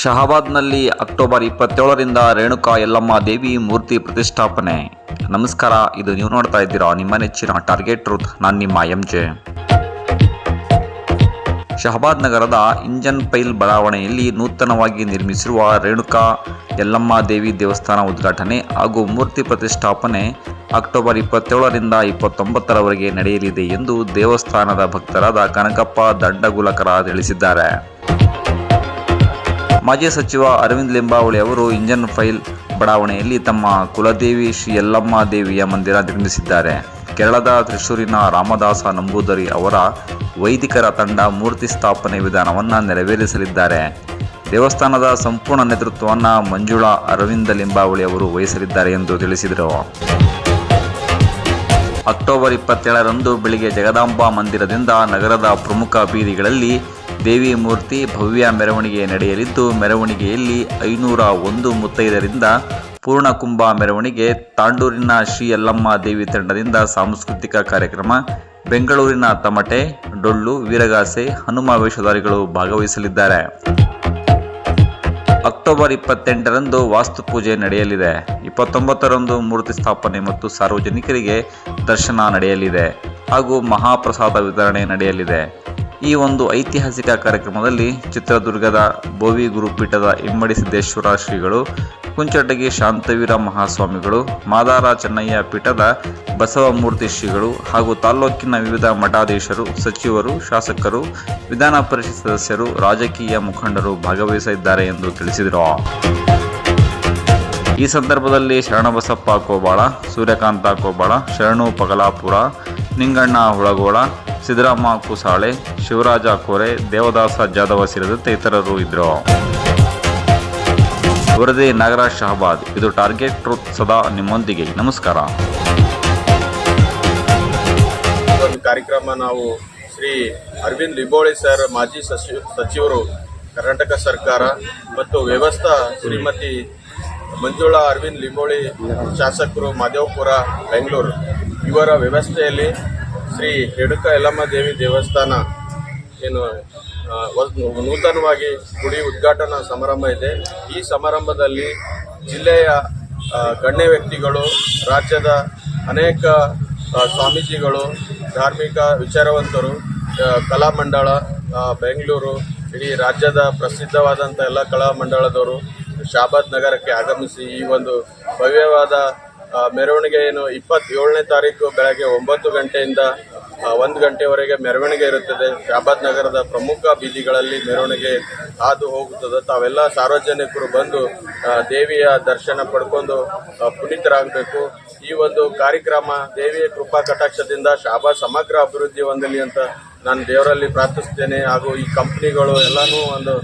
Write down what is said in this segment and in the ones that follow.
ಶಹಾಬಾದ್ನಲ್ಲಿ October ಇಪ್ಪತ್ತೇಳರಿಂದ ರೇಣುಕಾ ಯಲ್ಲಮ್ಮ ದೇವಿ ಮೂರ್ತಿ ಪ್ರತಿಷ್ಠಾಪನೆ. ನಮಸ್ಕಾರ, ಇದು ನೀವು ನೋಡ್ತಾ ಇದ್ದೀರಾ ನಿಮ್ಮ ನೆಚ್ಚಿನ ಟಾರ್ಗೆಟ್ ಟ್ರೂತ್, ನಾನು ನಿಮ್ಮ ಎಂ ಜೆ ಶಹಬಾದ್ ನಗರದ ಇಂಜನ್ ಪೈಲ್ ಬಡಾವಣೆಯಲ್ಲಿ ನೂತನವಾಗಿ ನಿರ್ಮಿಸಿರುವ ರೇಣುಕಾ ಯಲ್ಲಮ್ಮ ದೇವಿ ದೇವಸ್ಥಾನ ಉದ್ಘಾಟನೆ ಹಾಗೂ ಮೂರ್ತಿ ಪ್ರತಿಷ್ಠಾಪನೆ ಅಕ್ಟೋಬರ್ ಇಪ್ಪತ್ತೇಳರಿಂದ ಇಪ್ಪತ್ತೊಂಬತ್ತರವರೆಗೆ ನಡೆಯಲಿದೆ ಎಂದು ದೇವಸ್ಥಾನದ ಭಕ್ತರಾದ ಕನಕಪ್ಪ ದಂಡಗುಲಕರ ತಿಳಿಸಿದ್ದಾರೆ. ಮಾಜಿ ಸಚಿವ ಅರವಿಂದ್ ಲಿಂಬಾವಳಿ ಅವರು ಇಂಜನ್ ಫೈಲ್ ಬಡಾವಣೆಯಲ್ಲಿ ತಮ್ಮ ಕುಲದೇವಿ ಶ್ರೀ ಯಲ್ಲಮ್ಮ ದೇವಿಯ ಮಂದಿರ ನಿರ್ಮಿಸಿದ್ದಾರೆ. ಕೇರಳದ ತ್ರಿಶೂರಿನ ರಾಮದಾಸ ನಂಬೂದರಿ ಅವರ ವೈದಿಕರ ತಂಡ ಮೂರ್ತಿ ಸ್ಥಾಪನೆ ವಿಧಾನವನ್ನು ನೆರವೇರಿಸಲಿದ್ದಾರೆ. ದೇವಸ್ಥಾನದ ಸಂಪೂರ್ಣ ನೇತೃತ್ವವನ್ನು ಮಂಜುಳಾ ಅರವಿಂದ ಲಿಂಬಾವಳಿ ಅವರು ವಹಿಸಲಿದ್ದಾರೆ ಎಂದು ತಿಳಿಸಿದರು. ಅಕ್ಟೋಬರ್ ಇಪ್ಪತ್ತೇಳರಂದು ಬೆಳಿಗ್ಗೆ ಜಗದಾಂಬಾ ಮಂದಿರದಿಂದ ನಗರದ ಪ್ರಮುಖ ಬೀದಿಗಳಲ್ಲಿ ದೇವಿ ಮೂರ್ತಿ ಭವ್ಯ ಮೆರವಣಿಗೆ ನಡೆಯಲಿದ್ದು, ಮೆರವಣಿಗೆಯಲ್ಲಿ ಐನೂರ ಒಂದು ಮುತ್ತೈದರಿಂದ ಪೂರ್ಣಕುಂಭ ಮೆರವಣಿಗೆ ತಾಂಡೂರಿನ ಶ್ರೀ ಯಲ್ಲಮ್ಮ ದೇವಿ ತಂಡದಿಂದ ಸಾಂಸ್ಕೃತಿಕ ಕಾರ್ಯಕ್ರಮ, ಬೆಂಗಳೂರಿನ ತಮಟೆ, ಡೊಳ್ಳು, ವೀರಗಾಸೆ, ಹನುಮ ವೇಷಧಾರಿಗಳು ಭಾಗವಹಿಸಲಿದ್ದಾರೆ. ಅಕ್ಟೋಬರ್ ಇಪ್ಪತ್ತೆಂಟರಂದು ವಾಸ್ತುಪೂಜೆ ನಡೆಯಲಿದೆ. ಇಪ್ಪತ್ತೊಂಬತ್ತರಂದು ಮೂರ್ತಿ ಸ್ಥಾಪನೆ ಮತ್ತು ಸಾರ್ವಜನಿಕರಿಗೆ ದರ್ಶನ ನಡೆಯಲಿದೆ ಹಾಗೂ ಮಹಾಪ್ರಸಾದ ವಿತರಣೆ ನಡೆಯಲಿದೆ. ಈ ಒಂದು ಐತಿಹಾಸಿಕ ಕಾರ್ಯಕ್ರಮದಲ್ಲಿ ಚಿತ್ರದುರ್ಗದ ಬೋವಿ ಗುರುಪೀಠದ ಇಮ್ಮಡಿ ಸಿದ್ದೇಶ್ವರ ಶ್ರೀಗಳು, ಕುಂಚಟಗಿ ಶಾಂತವೀರ ಮಹಾಸ್ವಾಮಿಗಳು, ಮಾದಾರ ಚೆನ್ನಯ್ಯ ಪೀಠದ ಬಸವಮೂರ್ತಿ ಶ್ರೀಗಳು ಹಾಗೂ ತಾಲ್ಲೂಕಿನ ವಿವಿಧ ಮಠಾಧೀಶರು, ಸಚಿವರು, ಶಾಸಕರು, ವಿಧಾನ ಪರಿಷತ್ ಸದಸ್ಯರು, ರಾಜಕೀಯ ಮುಖಂಡರು ಭಾಗವಹಿಸಲಿದ್ದಾರೆ ಎಂದು ತಿಳಿಸಿದರು. ಈ ಸಂದರ್ಭದಲ್ಲಿ ಶರಣಬಸಪ್ಪ ಕೋಬಾಳ, ಸೂರ್ಯಕಾಂತ ಕೋಬಾಳ, ಶರಣು ಪಗಲಾಪುರ, ನಿಂಗಣ್ಣ ಹುಳಗೋಳ ಸಿದ್ದರಾಮ ಕುಸಾಳೆ, ಶಿವರಾಜ ಕೋರೆ, ದೇವದಾಸ ಜಾಧವ ಸೇರಿದಂತೆ ಇತರರು ಇದ್ದರು ವರದಿ ನಾಗರಾಜ್ ಶಹಬಾದ್. ಇದು ಟಾರ್ಗೆಟ್ ಟ್ರೂತ್ ಸದಾ ನಿಮ್ಮೊಂದಿಗೆ. ನಮಸ್ಕಾರ. ಕಾರ್ಯಕ್ರಮ ನಾವು ಶ್ರೀ ಅರವಿಂದ್ ಲಿಂಬೋಳಿ ಸರ್, ಮಾಜಿ ಸಚಿವ ಸಚಿವರು, ಕರ್ನಾಟಕ ಸರ್ಕಾರ ಮತ್ತು ವ್ಯವಸ್ಥಾ ಶ್ರೀಮತಿ ಮಂಜುಳಾ ಅರವಿಂದ್ ಲಿಂಬೋಳಿ ಶಾಸಕರು ಮಾದೇವಪುರ, ಬೆಂಗಳೂರು. ಇವರ ವ್ಯವಸ್ಥೆಯಲ್ಲಿ ಶ್ರೀ ಹೆಡುಕ ಯಲ್ಲಮ್ಮ ದೇವಿ ದೇವಸ್ಥಾನ ಏನು ನೂತನವಾಗಿ ಗುಡಿ ಉದ್ಘಾಟನಾ ಸಮಾರಂಭ ಇದೆ. ಈ ಸಮಾರಂಭದಲ್ಲಿ ಜಿಲ್ಲೆಯ ಗಣ್ಯ ವ್ಯಕ್ತಿಗಳು, ರಾಜ್ಯದ ಅನೇಕ ಸ್ವಾಮೀಜಿಗಳು, ಧಾರ್ಮಿಕ ವಿಚಾರವಂತರು ಕಲಾಮಂಡಳ ಬೆಂಗಳೂರು, ಇಡೀ ರಾಜ್ಯದ ಪ್ರಸಿದ್ಧವಾದಂಥ ಎಲ್ಲ ಕಲಾಮಂಡಳದವರು ಶಾಬಾದ್ ನಗರಕ್ಕೆ ಆಗಮಿಸಿ ಈ ಒಂದು ಭವ್ಯವಾದ ಮೆರವಣಿಗೆ ಏನು ಇಪ್ಪತ್ತೇಳನೇ ತಾರೀಕು ಬೆಳಗ್ಗೆ ಒಂಬತ್ತು ಗಂಟೆಯಿಂದ ಒಂದು ಗಂಟೆವರೆಗೆ ಮೆರವಣಿಗೆ ಇರುತ್ತದೆ. ಶಾಬಾದ್ ನಗರದ ಪ್ರಮುಖ ಬೀದಿಗಳಲ್ಲಿ ಮೆರವಣಿಗೆ ಹಾದು ಹೋಗುತ್ತದೆ. ತಾವೆಲ್ಲ ಸಾರ್ವಜನಿಕರು ಬಂದು ದೇವಿಯ ದರ್ಶನ ಪಡ್ಕೊಂಡು ಪುನೀತರಾಗಬೇಕು. ಈ ಒಂದು ಕಾರ್ಯಕ್ರಮ ದೇವಿಯ ಕೃಪಾ ಕಟಾಕ್ಷದಿಂದ ಶಾಬಾದ್ ಸಮಗ್ರ ಅಭಿವೃದ್ಧಿ ಹೊಂದಲಿ ಅಂತ ನಾನು ದೇವರಲ್ಲಿ ಪ್ರಾರ್ಥಿಸ್ತೇನೆ ಹಾಗೂ ಈ ಕಂಪ್ನಿಗಳು ಎಲ್ಲನೂ ಒಂದು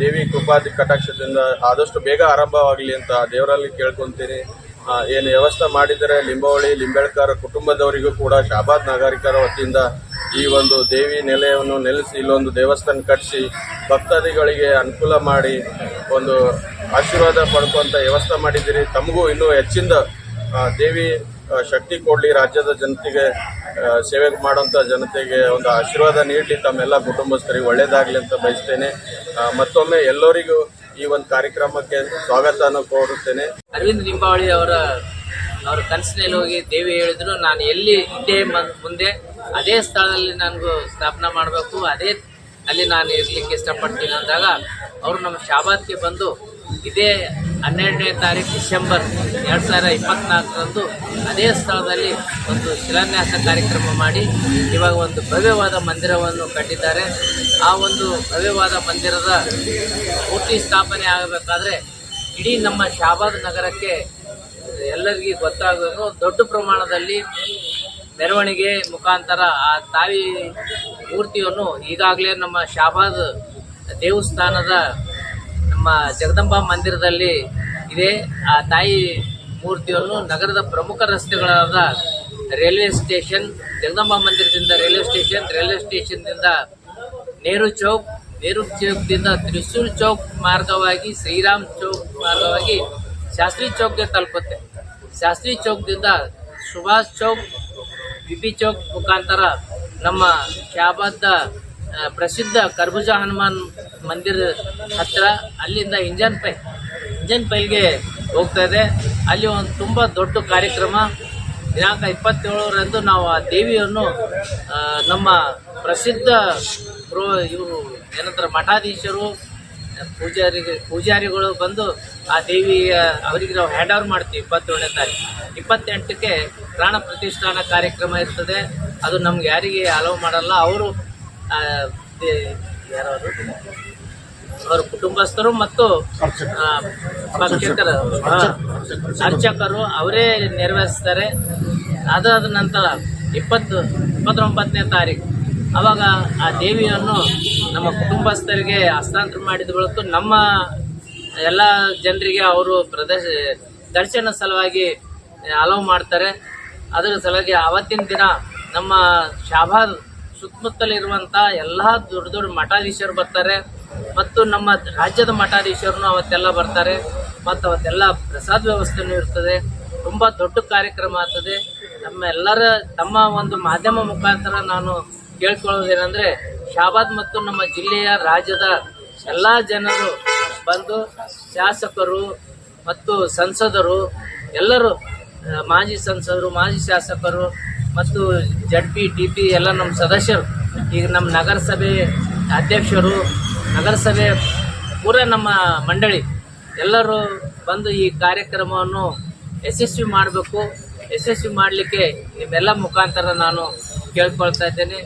ದೇವಿ ಕೃಪಾದಿ ಕಟಾಕ್ಷದಿಂದ ಆದಷ್ಟು ಬೇಗ ಆರಂಭವಾಗಲಿ ಅಂತ ದೇವರಲ್ಲಿ ಕೇಳ್ಕೊಂತೀನಿ ಏನು ವ್ಯವಸ್ಥೆ ಮಾಡಿದರೆ ಲಿಂಬಾವಳಿ, ಲಿಂಬೆಳ್ಕರ್ ಕುಟುಂಬದವರಿಗೂ ಕೂಡ ಶಾಬಾದ್ ನಾಗರಿಕರ ವತಿಯಿಂದ ಈ ಒಂದು ದೇವಿ ನೆಲೆಯನ್ನು ನೆಲೆಸಿ, ಇಲ್ಲೊಂದು ದೇವಸ್ಥಾನ ಕಟ್ಟಿಸಿ ಭಕ್ತಾದಿಗಳಿಗೆ ಅನುಕೂಲ ಮಾಡಿ, ಒಂದು ಆಶೀರ್ವಾದ ಪಡ್ಕೊಂತ ವ್ಯವಸ್ಥೆ ಮಾಡಿದ್ದೀರಿ. ತಮಗೂ ಇನ್ನೂ ಹೆಚ್ಚಿಂದ ದೇವಿ ಶಕ್ತಿ ಕೊಡಲಿ ರಾಜ್ಯದ ಜನತೆಗೆ ಸೇವೆ ಮಾಡುವಂಥ ಜನತೆಗೆ ಒಂದು ಆಶೀರ್ವಾದ ನೀಡಲಿ, ತಮ್ಮೆಲ್ಲ ಕುಟುಂಬಸ್ಥರಿಗೆ ಒಳ್ಳೇದಾಗಲಿ ಅಂತ ಬಯಸ್ತೇನೆ. ಮತ್ತೊಮ್ಮೆ ಎಲ್ಲರಿಗೂ ಈ ಒಂದು ಕಾರ್ಯಕ್ರಮಕ್ಕೆ ಸ್ವಾಗತ ಕೋರುತ್ತೇನೆ. ಅರವಿಂದ್ ನಿಂಬಾವಳಿ ಅವರ ಅವರ ಕನಸಿನಲ್ಲಿ ಹೋಗಿ ದೇವಿ ಹೇಳಿದ್ರು, ನಾನು ಎಲ್ಲಿ ಇದ್ದೇ ಮುಂದೆ ಅದೇ ಸ್ಥಳದಲ್ಲಿ ನನಗೂ ಸ್ಥಾಪನೆ ಮಾಡಬೇಕು, ಅದೇ ಅಲ್ಲಿ ನಾನು ಇರಲಿಕ್ಕೆ ಇಷ್ಟಪಡ್ತೀನಿ ಅಂದಾಗ, ಅವರು ನಮ್ಮ ಶಾಬಾದ್ಗೆ ಬಂದು ಇದೇ ಹನ್ನೆರಡನೇ ತಾರೀಕು ಡಿಸೆಂಬರ್ ಎರಡು ಸಾವಿರ ಇಪ್ಪತ್ನಾಲ್ಕರಂದು ಅದೇ ಸ್ಥಳದಲ್ಲಿ ಒಂದು ಶಿಲಾನ್ಯಾಸ ಕಾರ್ಯಕ್ರಮ ಮಾಡಿ ಇವಾಗ ಒಂದು ಭವ್ಯವಾದ ಮಂದಿರವನ್ನು ಕಟ್ಟಿದ್ದಾರೆ. ಆ ಒಂದು ಭವ್ಯವಾದ ಮಂದಿರದ ಮೂರ್ತಿ ಸ್ಥಾಪನೆ ಆಗಬೇಕಾದ್ರೆ ಇಡೀ ನಮ್ಮ ಶಾಬಾದ್ ನಗರಕ್ಕೆ ಎಲ್ಲರಿಗೂ ಗೊತ್ತಾಗಬೇಕು ದೊಡ್ಡ ಪ್ರಮಾಣದಲ್ಲಿ ಮೆರವಣಿಗೆ ಮುಖಾಂತರ ಆ ತಾಯಿ ಮೂರ್ತಿಯನ್ನು ಈಗಾಗಲೇ ನಮ್ಮ ಶಾಬಾದ್ ದೇವಸ್ಥಾನದ ನಮ್ಮ ಜಗದಂಬಾ ಮಂದಿರದಲ್ಲಿ ಇದೆ. ಆ ತಾಯಿ ಮೂರ್ತಿಯನ್ನು ನಗರದ ಪ್ರಮುಖ ರಸ್ತೆಗಳಾದ ರೈಲ್ವೆ ಸ್ಟೇಷನ್, ಜಗದಂಬಾ ಮಂದಿರದಿಂದ ರೈಲ್ವೆ ಸ್ಟೇಷನ್, ರೈಲ್ವೆ ಸ್ಟೇಷನ್ನಿಂದ ನೆಹರು ಚೌಕ್, ನೆಹರು ಚೌಕ್ದಿಂದ ತ್ರಿಶೂಲ್ ಚೌಕ್ ಮಾರ್ಗವಾಗಿ, ಶ್ರೀರಾಮ್ ಚೌಕ್ ಮಾರ್ಗವಾಗಿ ಶಾಸ್ತ್ರಿ ಚೌಕ್ಗೆ ತಲುಪುತ್ತೆ. ಶಾಸ್ತ್ರಿ ಚೌಕ್ದಿಂದ ಸುಭಾಷ್ ಚೌಕ್ ಬಿ ಪಿ ಚೌಕ್ ಮುಖಾಂತರ ನಮ್ಮ ಶಾಬಾದ ಪ್ರಸಿದ್ಧ ಕರ್ಬುಜ ಹನುಮಾನ್ ಮಂದಿರ ಹತ್ತಿರ ಅಲ್ಲಿಂದ ಇಂಜನ್ ಪೈ, ಇಂಜನ್ ಪೈಲ್ಗೆ ಹೋಗ್ತಾ ಇದೆ. ಅಲ್ಲಿ ಒಂದು ತುಂಬ ದೊಡ್ಡ ಕಾರ್ಯಕ್ರಮ. ದಿನಾಂಕ ಇಪ್ಪತ್ತೇಳರಂದು ನಾವು ಆ ದೇವಿಯನ್ನು ನಮ್ಮ ಪ್ರಸಿದ್ಧ ಪ್ರೋ ಇವರು ಏನಂತಾರೆ, ಮಠಾಧೀಶರು, ಪೂಜಾರಿಗೆ, ಪೂಜಾರಿಗಳು ಬಂದು ಆ ದೇವಿಯ ಅವರಿಗೆ ನಾವು ಹ್ಯಾಂಡ್ ಓವರ್ ಮಾಡ್ತೀವಿ ಇಪ್ಪತ್ತೇಳನೇ ತಾರೀಕು. ಇಪ್ಪತ್ತೆಂಟಕ್ಕೆ ಪ್ರಾಣ ಪ್ರತಿಷ್ಠಾನ ಕಾರ್ಯಕ್ರಮ ಇರ್ತದೆ. ಅದು ನಮ್ಗೆ ಯಾರಿಗೆ ಅಲೋ ಮಾಡಲ್ಲ. ಅವರು ಯಾರವರು? ಅವರ ಕುಟುಂಬಸ್ಥರು ಮತ್ತು ಆ, ಅರ್ಚಕರು. ಅವರೇ ನೆರವೇರಿಸ್ತಾರೆ. ಅದಾದ ನಂತರ ಇಪ್ಪತ್ತು ಇಪ್ಪತ್ತೊಂಬತ್ತನೇ ತಾರೀಕು ಅವಾಗ ಆ ದೇವಿಯನ್ನು ನಮ್ಮ ಕುಟುಂಬಸ್ಥರಿಗೆ ಹಸ್ತಾಂತರ ಮಾಡಿದ ಬಳಿಕ ನಮ್ಮ ಎಲ್ಲ ಜನರಿಗೆ ಅವರು ಪ್ರದರ್ಶ ದರ್ಶನ ಸಲುವಾಗಿ ಅಲೌ ಮಾಡ್ತಾರೆ. ಅದರ ಸಲುವಾಗಿ ಆವತ್ತಿನ ದಿನ ನಮ್ಮ ಶಾಬಾದ್ ಸುತ್ತಮುತ್ತಲಿರುವಂಥ ಎಲ್ಲ ದೊಡ್ಡ ದೊಡ್ಡ ಮಠಾಧೀಶರು ಬರ್ತಾರೆ. ಮತ್ತು ನಮ್ಮ ರಾಜ್ಯದ ಮಠಾಧೀಶರು ಅವತ್ತೆಲ್ಲ ಬರ್ತಾರೆ. ಮತ್ತು ಅವತ್ತೆಲ್ಲ ಪ್ರಸಾದ ವ್ಯವಸ್ಥೆನೂ ಇರ್ತದೆ. ತುಂಬ ದೊಡ್ಡ ಕಾರ್ಯಕ್ರಮ ಆಗ್ತದೆ. ನಮ್ಮ ಎಲ್ಲರ, ತಮ್ಮ ಒಂದು ಮಾಧ್ಯಮ ಮುಖಾಂತರ ನಾನು ಕೇಳ್ಕೊಳ್ಳೋದೇನೆಂದರೆ, ಶಾಬಾದ್ ಮತ್ತು ನಮ್ಮ ಜಿಲ್ಲೆಯ ರಾಜ್ಯದ ಎಲ್ಲ ಜನರು ಬಂದು ಶಾಸಕರು ಮತ್ತು ಸಂಸದರು, ಎಲ್ಲರೂ ಮಾಜಿ ಸಂಸದರು, ಮಾಜಿ ಶಾಸಕರು ಮತ್ತು ಜಡ್ ಪಿ ಡಿ ಪಿ ಎಲ್ಲ ನಮ್ಮ ಸದಸ್ಯರು. ಈಗ ನಮ್ಮ ನಗರಸಭೆ ಅಧ್ಯಕ್ಷರು, ನಗರಸಭೆ ಪೂರ ನಮ್ಮ ಮಂಡಳಿ ಎಲ್ಲರೂ ಬಂದು ಈ ಕಾರ್ಯಕ್ರಮವನ್ನು ಯಶಸ್ವಿ ಮಾಡಬೇಕು. ಯಶಸ್ವಿ ಮಾಡಲಿಕ್ಕೆ ನಿಮ್ಮೆಲ್ಲ ಮುಖಾಂತರ ನಾನು ಕೇಳ್ಕೊಳ್ತಾ ಇದ್ದೇನೆ.